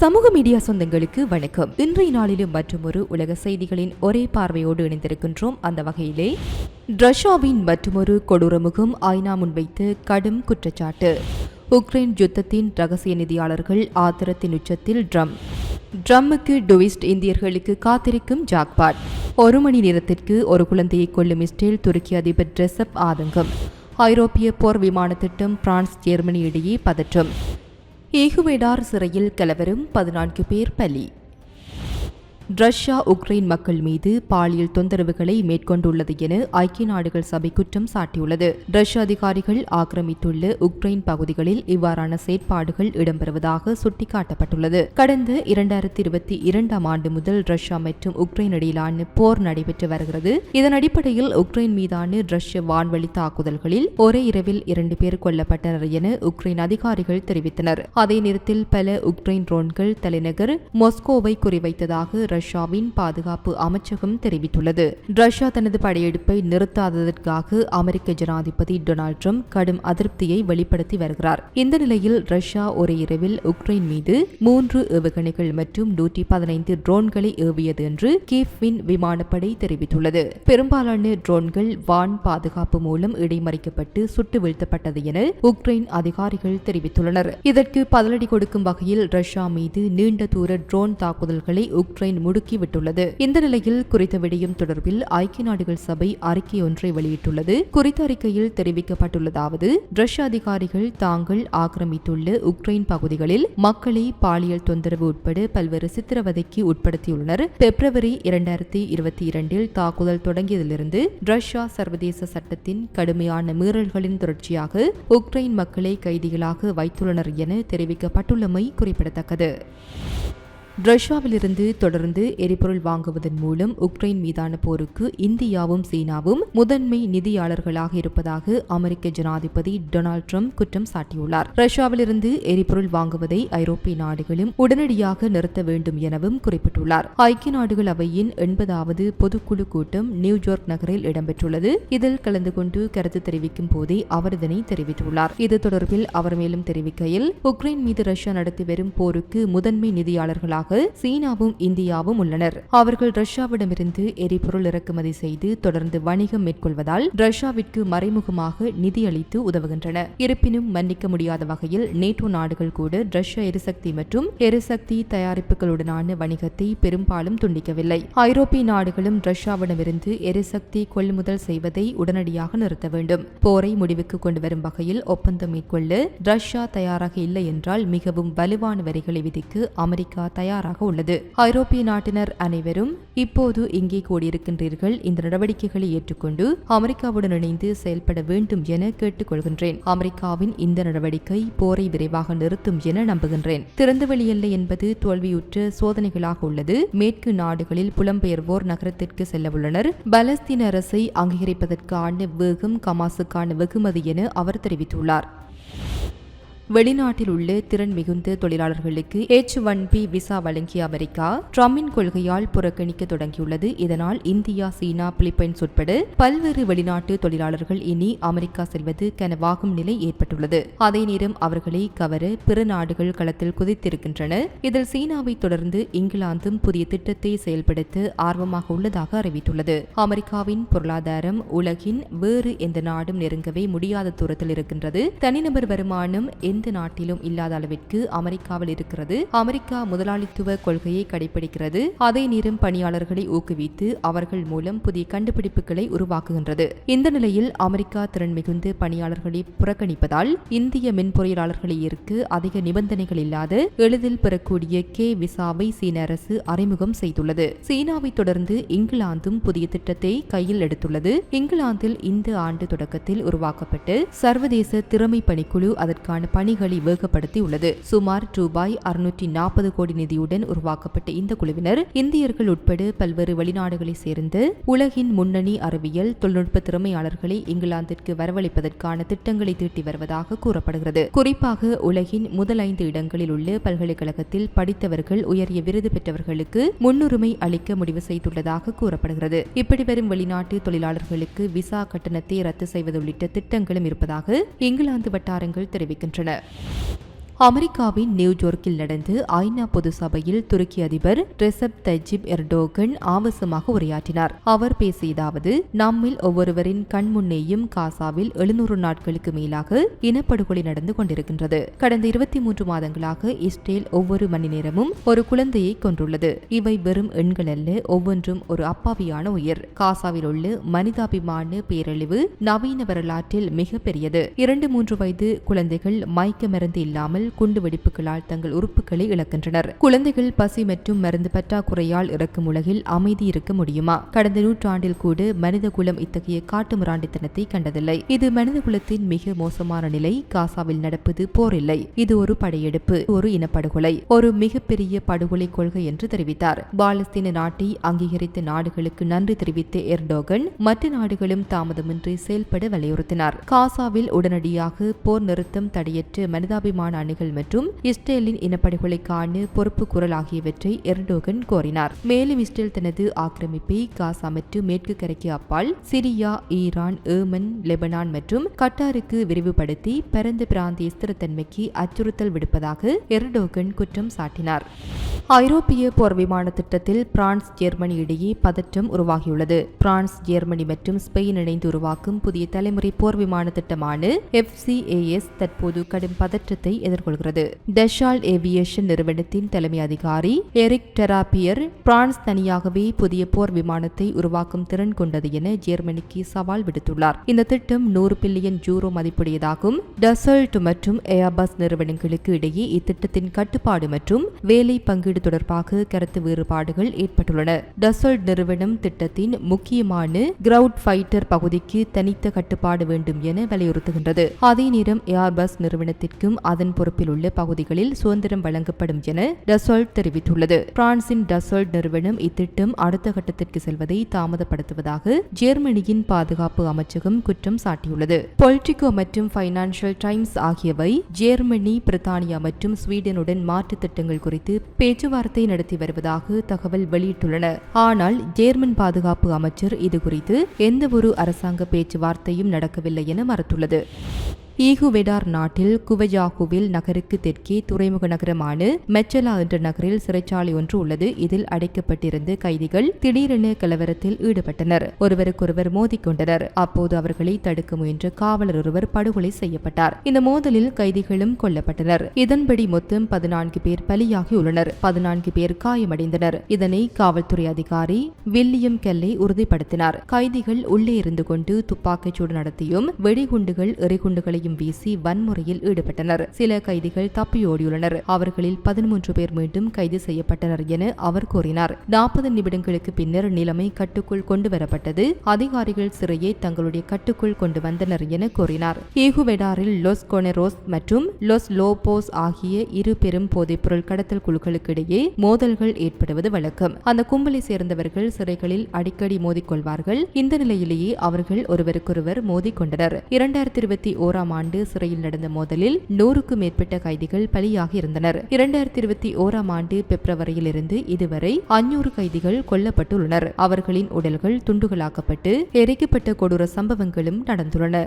சமூக மீடியா சொந்தங்களுக்கு வணக்கம். இன்றைய நாளிலும் மற்றொரு உலக செய்திகளின் ஒரே பார்வையோடு இணைந்திருக்கின்றோம். அந்த வகையிலே ரஷ்யாவின் மற்றொரு கொடூரமுகம் ஐநா முன்வைத்து கடும் குற்றச்சாட்டு. உக்ரைன் யுத்தத்தின் ரகசிய நிதியாளர்கள் ஆத்திரத்தின் உச்சத்தில் ட்ரம் ட்ரம்முக்கு டுவிஸ்ட் இந்தியர்களுக்கு காத்திருக்கும் ஜாக்பாட். ஒரு மணி நேரத்திற்கு ஒரு குழந்தையை கொள்ளும் இஸ்ரேல் துருக்கி அதிபர் ட்ரெசப் ஆதங்கம். ஐரோப்பிய போர் விமான திட்டம் பிரான்ஸ் ஜெர்மனி இடையே பதற்றம். ஏகுவேடார் சிறையில் கலவரம் பதினான்கு பேர் பலி. ரஷ்யா உக்ரைன் மக்கள் மீது பாலியல் தொந்தரவுகளை மேற்கொண்டுள்ளது என ஐக்கிய நாடுகள் சபை குற்றம் சாட்டியுள்ளது. ரஷ்ய அதிகாரிகள் ஆக்கிரமித்துள்ள உக்ரைன் பகுதிகளில் இவ்வாறான செயற்பாடுகள் இடம்பெறுவதாக சுட்டிக்காட்டப்பட்டுள்ளது. கடந்த இரண்டாயிரத்தி இருபத்தி இரண்டாம் ஆண்டு முதல் ரஷ்யா மற்றும் உக்ரைன் இடையிலான போர் நடைபெற்று வருகிறது. இதன் அடிப்படையில் உக்ரைன் மீதான ரஷ்ய வான்வழி தாக்குதல்களில் ஒரே இரவில் இரண்டு பேர் கொல்லப்பட்டனர் என உக்ரைன் அதிகாரிகள் தெரிவித்தனர். அதே நேரத்தில் பல உக்ரைன் ட்ரோன்கள் தலைநகர் மொஸ்கோவை குறிவைத்ததாக ரஷ்யாவின் பாதுகாப்பு அமைச்சகம் தெரிவித்துள்ளது. ரஷ்யா தனது படையெடுப்பை நிறுத்தாததற்காக அமெரிக்க ஜனாதிபதி டொனால்ட் ட்ரம்ப் கடும் அதிருப்தியை வெளிப்படுத்தி வருகிறார். இந்த நிலையில் ரஷ்யா ஒரு இரவில் உக்ரைன் மீது மூன்று ஏவுகணைகள் மற்றும் நூற்றி பதினைந்து ட்ரோன்களை ஏவியது என்று கீஃபின் விமானப்படை தெரிவித்துள்ளது. பெரும்பாலான ட்ரோன்கள் வான் பாதுகாப்பு மூலம் இடைமறிக்கப்பட்டு சுட்டு வீழ்த்தப்பட்டது என உக்ரைன் அதிகாரிகள் தெரிவித்துள்ளனர். இதற்கு பதிலடி கொடுக்கும் வகையில் ரஷ்யா மீது நீண்ட தூர ட்ரோன் தாக்குதல்களை உக்ரைன் முடுக்கிவிட்டுள்ளது. இந்த நிலையில் குறித்த விடயம் தொடர்பில் ஐக்கிய நாடுகள் சபை அறிக்கை ஒன்றை வெளியிட்டுள்ளது. குறித்த அறிக்கையில் தெரிவிக்கப்பட்டுள்ளதாவது ரஷ்ய அதிகாரிகள் தாங்கள் ஆக்கிரமித்துள்ள உக்ரைன் பகுதிகளில் மக்களை பாலியல் தொந்தரவு உட்பட பல்வேறு சித்திரவதைக்கு உட்படுத்தியுள்ளனர். பிப்ரவரி இரண்டாயிரத்தி இருபத்தி இரண்டில் தாக்குதல் தொடங்கியதிலிருந்து ரஷ்யா சர்வதேச சட்டத்தின் கடுமையான மீறல்களின் தொடர்ச்சியாக உக்ரைன் மக்களை கைதிகளாக வைத்துள்ளனர் என தெரிவிக்கப்பட்டுள்ளமை குறிப்பிடத்தக்கது. ரஷ்யாவிலிருந்து தொடர்ந்து எரிபொருள் வாங்குவதன் மூலம் உக்ரைன் மீதான போருக்கு இந்தியாவும் சீனாவும் முதன்மை நிதியாளர்களாக இருப்பதாக அமெரிக்க ஜனாதிபதி டொனால்ட் ட்ரம்ப் குற்றம் சாட்டியுள்ளார். ரஷ்யாவிலிருந்து எரிபொருள் வாங்குவதை ஐரோப்பிய நாடுகளும் உடனடியாக நிறுத்த வேண்டும் எனவும் குறிப்பிட்டுள்ளார். ஐக்கிய நாடுகள் அவையின் எண்பதாவது பொதுக்குழு கூட்டம் நியூயார்க் நகரில் இடம்பெற்றுள்ளது. இதில் கலந்து கொண்டு கருத்து தெரிவிக்கும் போதே அவர் இதனை தெரிவித்துள்ளார். இது தொடர்பில் அவர் மேலும் தெரிவிக்கையில் உக்ரைன் மீது ரஷ்யா நடத்தி வரும் போருக்கு முதன்மை நிதியாளர்களாக சீனாவும் இந்தியாவும் உள்ளனர். அவர்கள் ரஷ்யாவிடமிருந்து எரிபொருள் இறக்குமதி செய்து தொடர்ந்து வணிகம் மேற்கொள்வதால் ரஷ்யாவிற்கு மறைமுகமாக நிதியளித்து உதவுகின்றன. இருப்பினும் மன்னிக்க முடியாத வகையில் நேட்டோ நாடுகள் கூட ரஷ்ய எரிசக்தி மற்றும் எரிசக்தி தயாரிப்புகளுடனான வணிகத்தை பெரும்பாலும் துண்டிக்கவில்லை. ஐரோப்பிய நாடுகளும் ரஷ்யாவிடமிருந்து எரிசக்தி கொள்முதல் செய்வதை உடனடியாக நிறுத்த வேண்டும். போரை முடிவுக்கு கொண்டு வரும் வகையில் ஒப்பந்தம் மேற்கொள்ள ரஷ்யா தயாராக இல்லை என்றால் மிகவும் வலுவான வரிகளை விதிக்க அமெரிக்கா தயாராக உள்ளது. ஐரோப்பிய நாட்டினர் அனைவரும் இப்போது இங்கே கூடியிருக்கின்றீர்கள். இந்த நடவடிக்கைகளை ஏற்றுக்கொண்டு அமெரிக்காவுடன் இணைந்து செயல்பட வேண்டும் என கேட்டுக்கொள்கின்றேன். அமெரிக்காவின் இந்த நடவடிக்கை போரை விரைவாக நிறுத்தும் என நம்புகின்றேன். திறந்தவெளி எல்லை என்பது தோல்வியுற்ற சோதனைகளாக உள்ளது. மேற்கு நாடுகளில் புலம்பெயர்வோர் நகரத்திற்கு செல்ல உள்ளனர். பலஸ்தீன அரசை அங்கீகரிப்பதற்கான வேகம் கமாசுக்கான வெகுமதி என அவர் தெரிவித்துள்ளார். வெளிநாட்டில் உள்ள திறன் மிகுந்த தொழிலாளர்களுக்கு எச் ஒன் பி விசா வழங்கிய அமெரிக்கா ட்ரம்பின் கொள்கையால் புறக்கணிக்க தொடங்கியுள்ளது. இதனால் இந்தியா சீனா பிலிப்பைன்ஸ் உட்பட பல்வேறு வெளிநாட்டு தொழிலாளர்கள் இனி அமெரிக்கா செல்வது கனவாகும் நிலை ஏற்பட்டுள்ளது. அதே நேரம் அவர்களை கவர பிற நாடுகள் களத்தில் குதித்திருக்கின்றன. இதில் சீனாவை தொடர்ந்து இங்கிலாந்தும் புதிய திட்டத்தை செயல்படுத்த ஆர்வமாக உள்ளதாக அறிவித்துள்ளது. அமெரிக்காவின் பொருளாதாரம் உலகின் வேறு எந்த நாடும் நெருங்கவே முடியாத தூரத்தில் இருக்கின்றது. தனிநபர் வருமானம் எந்த நாட்டிலும் இல்லாத அளவிற்கு அமெரிக்காவில் இருக்கிறது. அமெரிக்கா முதலாளித்துவ கொள்கையை கடைபிடிக்கிறது அதே நேரம் பணியாளர்களை ஊக்குவித்து அவர்கள் மூலம் புதிய கண்டுபிடிப்புகளை உருவாக்குகின்றது. இந்த நிலையில் அமெரிக்கா திறன் மிகுந்த பணியாளர்களை புறக்கணிப்பதால் இந்திய மென்பொறியாளர்களை ஈர்க்க அதிக நிபந்தனைகள் இல்லாத எளிதில் பெறக்கூடிய கே விசாவை சீன அரசு அறிமுகம் செய்துள்ளது. சீனாவை தொடர்ந்து இங்கிலாந்தும் புதிய திட்டத்தை கையில் எடுத்துள்ளது. இங்கிலாந்தில் இந்த ஆண்டு தொடக்கத்தில் உருவாக்கப்பட்டு சர்வதேச திறமை பணிக்குழு அதற்கான பணி பணிகளை வேகப்படுத்தியுள்ளது. சுமார் ரூபாய் அறுநூற்றி நாற்பது கோடி நிதியுடன் உருவாக்கப்பட்ட இந்த குழுவினர் இந்தியர்கள் உட்பட பல்வேறு வெளிநாடுகளைச் சேர்ந்து உலகின் முன்னணி அறிவியல் தொழில்நுட்ப திறமையாளர்களை இங்கிலாந்திற்கு வரவழைப்பதற்கான திட்டங்களை தீட்டி வருவதாக கூறப்படுகிறது. குறிப்பாக உலகின் முதல் ஐந்து இடங்களில் உள்ள பல்கலைக்கழகத்தில் படித்தவர்கள் உயரிய விருது பெற்றவர்களுக்கு முன்னுரிமை அளிக்க முடிவு செய்துள்ளதாக கூறப்படுகிறது. இப்படி வரும் வெளிநாட்டு தொழிலாளர்களுக்கு விசா கட்டணத்தை ரத்து செய்வது உள்ளிட்ட திட்டங்களும் இருப்பதாக இங்கிலாந்து வட்டாரங்கள் தெரிவிக்கின்றன. that. அமெரிக்காவின் நியூயார்க்கில் நடந்து ஐநா பொது சபையில் துருக்கி அதிபர் ரிசப் தஜிப் எர்டோகன் ஆவசமாக உரையாற்றினார். அவர் பேசியதாவது நம்மில் ஒவ்வொருவரின் கண்முன்னேயும் காசாவில் எழுநூறு நாட்களுக்கு மேலாக இனப்படுகொலை நடந்து கொண்டிருக்கின்றது. கடந்த இருபத்தி மூன்று மாதங்களாக இஸ்ரேல் ஒவ்வொரு மணி நேரமும் ஒரு குழந்தையை கொன்றுள்ளது. இவை வெறும் எண்கள் அல்ல ஒவ்வொன்றும் ஒரு அப்பாவியான உயிர். காசாவில் உள்ள மனிதாபிமான பேரழிவு நவீன வரலாற்றில் மிக பெரியது. இரண்டு மூன்று வயது குழந்தைகள் மயக்க மருந்து இல்லாமல் குண்டு வெடிப்புகளால் தங்கள் உறுப்புகளை இழக்கின்றனர். குழந்தைகள் பசி மற்றும் மருந்து பற்றாக்குறையால் இறக்கும் உலகில் அமைதி இருக்க முடியுமா? கடந்த நூற்றாண்டில் கூட மனித குலம் இத்தகைய காட்டு மிராண்டித்தனத்தை கண்டதில்லை. இது மனித குலத்தின் மிக மோசமான நிலை. காசாவில் நடப்பது போர் இல்லை. இது ஒரு படையெடுப்பு ஒரு இனப்படுகொலை ஒரு மிகப்பெரிய படுகொலை கொள்கை என்று தெரிவித்தார். பாலஸ்தீன நாட்டை அங்கீகரித்த நாடுகளுக்கு நன்றி தெரிவித்த எர்டோகன் மற்ற நாடுகளும் தாமதமின்றி செயல்பட வலியுறுத்தினார். காசாவில் உடனடியாக போர் நிறுத்தம் தடையற்ற மனிதாபிமான அணுகல் மற்றும் இஸ்ரேலின் இனப்படுகொலைக்கான பொறுப்பு குரல் ஆகியவற்றை எர்டோகன் கோரினார். மேலும் இஸ்ரேல் தனது ஆக்கிரமிப்பை காசா மற்றும் மேற்கு கரைக்கு அப்பால் சிரியா ஈரான் ஏமன் லெபனான் மற்றும் கட்டாருக்கு விரிவுபடுத்தி பரந்த பிராந்திய ஸ்திரத்தன்மைக்கு அச்சுறுத்தல் விடுப்பதாக எர்டோகன் குற்றம் சாட்டினார். ஐரோப்பிய போர் விமான திட்டத்தில் பிரான்ஸ் ஜெர்மனி இடையே பதற்றம் உருவாகியுள்ளது. பிரான்ஸ் ஜெர்மனி மற்றும் ஸ்பெயின் இணைந்து உருவாக்கும் புதிய தலைமுறை போர் விமான திட்டமான எஃப்சிஏஎஸ் தற்போது கடும் பதற்றத்தை எதிர் எதிர்கொள்கிறது டெஷால் ஏவியேஷன் நிறுவனத்தின் தலைமை அதிகாரி எரிக் டெராபியர் பிரான்ஸ் தனியாகவே புதிய போர் விமானத்தை உருவாக்கும் திறன் கொண்டது என ஜெர்மனிக்கு சவால் விடுத்துள்ளார். இந்த திட்டம் நூறு பில்லியன் ஜூரோ மதிப்புடையதாகும். டசல்ட் மற்றும் ஏர்பஸ் நிறுவனங்களுக்கு இடையே இத்திட்டத்தின் கட்டுப்பாடு மற்றும் வேலை பங்கீடு தொடர்பாக கருத்து வேறுபாடுகள் ஏற்பட்டுள்ளன. டசல்ட் நிறுவனம் திட்டத்தின் முக்கியமான கிரவுட் ஃபைட்டர் பகுதிக்கு தனித்த கட்டுப்பாடு வேண்டும் என வலியுறுத்துகின்றது. அதே நேரம் ஏர்பஸ் நிறுவனத்திற்கும் அதன் பொறுப்பில் உள்ள பகுதிகளில் சுதந்திரம் வழங்கப்படும் என டசோல்ட் தெரிவித்துள்ளது. பிரான்சின் டசோல்ட் நிறுவனம் இத்திட்டம் அடுத்த கட்டத்திற்கு செல்வதை தாமதப்படுத்துவதாக ஜெர்மனியின் பாதுகாப்பு அமைச்சகம் குற்றம் சாட்டியுள்ளது. பொலிட்டிகோ மற்றும் பைனான்சியல் டைம்ஸ் ஆகியவை ஜெர்மனி பிரித்தானியா மற்றும் ஸ்வீடனுடன் மாற்று திட்டங்கள் குறித்து பேச்சுவார்த்தை நடத்தி வருவதாக தகவல் வெளியிட்டுள்ளன. ஆனால் ஜேர்மன் பாதுகாப்பு அமைச்சர் இதுகுறித்து எந்தவொரு அரசாங்க பேச்சுவார்த்தையும் நடக்கவில்லை என மறுத்துள்ளது. ஈகுவெடார் நாட்டில் குவஜாகுவில் நகருக்கு தெற்கே துறைமுக நகரமான மெச்சலா என்ற நகரில் சிறைச்சாலை ஒன்று உள்ளது. இதில் அடைக்கப்பட்டிருந்த கைதிகள் திடீரென கலவரத்தில் ஈடுபட்டனர். ஒருவருக்கொருவர் மோதிக்கொண்டனர் அப்போது அவர்களை தடுக்க முயன்ற காவலர் ஒருவர் படுகொலை செய்யப்பட்டார். இந்த மோதலில் கைதிகளும் கொல்லப்பட்டனர். இதன்படி மொத்தம் பதினான்கு பேர் பலியாகியுள்ளனர் பதினான்கு பேர் காயமடைந்தனர். இதனை காவல்துறை அதிகாரி வில்லியம் கெல்லை உறுதிப்படுத்தினார். கைதிகள் உள்ளே இருந்து கொண்டு துப்பாக்கிச்சூடு நடத்தியும் வெடிகுண்டுகள் எறிகுண்டுகளையும் வீசி வன்முறையில் ஈடுபட்டனர். சில கைதிகள் தப்பியோடியுள்ளனர். அவர்களில் பதிமூன்று பேர் மீண்டும் கைது செய்யப்பட்டனர் என அவர் கூறினார். நாற்பது நிமிடங்களுக்கு பின்னர் நிலைமை கட்டுக்குள் கொண்டு வரப்பட்டது அதிகாரிகள் சிறையை தங்களுடைய கட்டுக்குள் கொண்டு வந்தனர் என கூறினார். ஈகுவெடாரில் லொஸ் கொனெரோஸ் மற்றும் லொஸ் லோபோஸ் ஆகிய இரு பெரும் போதைப்பொருள் கடத்தல் குழுக்களுக்கு இடையே மோதல்கள் ஏற்படுவது வழக்கம். அந்த கும்பலை சேர்ந்தவர்கள் சிறைகளில் அடிக்கடி மோதிக்கொள்வார்கள். இந்த நிலையிலேயே அவர்கள் ஒருவருக்கொருவர் மோதிக்கொண்டனர். இரண்டாயிரத்தி இருபத்தி ஓராம் ஆண்டு சிறையில் நடந்த மோதலில் நூறுக்கும் மேற்பட்ட கைதிகள் பலியாக இருந்தனர். இரண்டாயிரத்தி இருபத்தி ஓராம் ஆண்டு பிப்ரவரியில் இருந்து இதுவரை அஞ்சூறு கைதிகள் கொல்லப்பட்டுள்ளனர். அவர்களின் உடல்கள் துண்டுகளாக்கப்பட்டு எரிக்கப்பட்ட கொடூர சம்பவங்களும் நடந்துள்ளன.